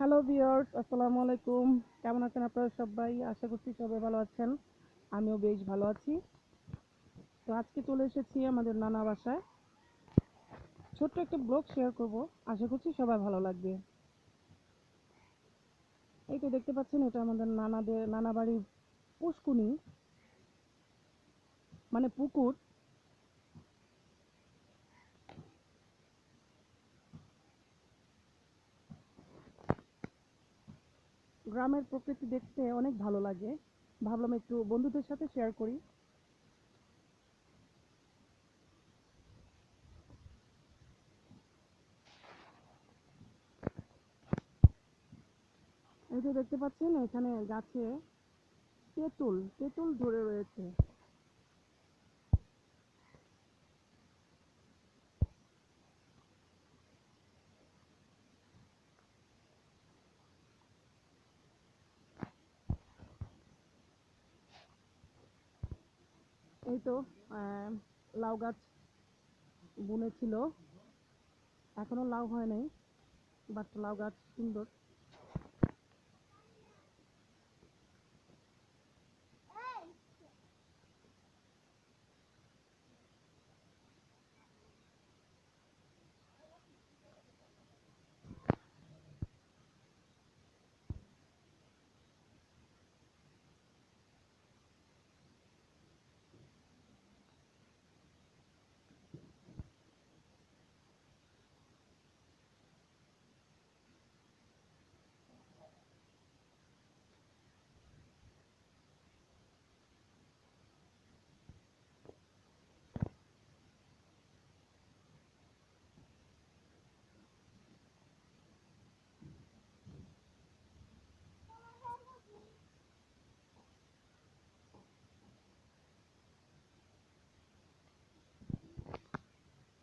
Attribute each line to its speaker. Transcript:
Speaker 1: Hello viewers আসসালামু আলাইকুম কেমন আছেন আপনারা সবাই? আশা করছি সবাই ভালো আছেন। আমিও বেশ ভালো আছি। তো আজকে চলে এসেছি আমাদের নানা বাসায়। ছোট্ট একটা ব্লগ শেয়ার করব। আশা করছি সবাই ভালো লাগবে। এই তো দেখতে পাচ্ছেন, এটা আমাদের নানাদের, নানা বাড়ির পুষ্কুনি। মানে পুকুর। গ্রামের প্রকৃতি দেখতে অনেক ভালো লাগে। ভাবলাম একটু বন্ধুদের সাথে শেয়ার করি। এই যে দেখতে পাচ্ছেন, এখানে গাছে তেঁতুল তেঁতুল ধরে রয়েছে। এই তো লাউ গাছ বুনেছিল। এখনও লাউ হয় নাই বাট লাউ গাছ সুন্দর।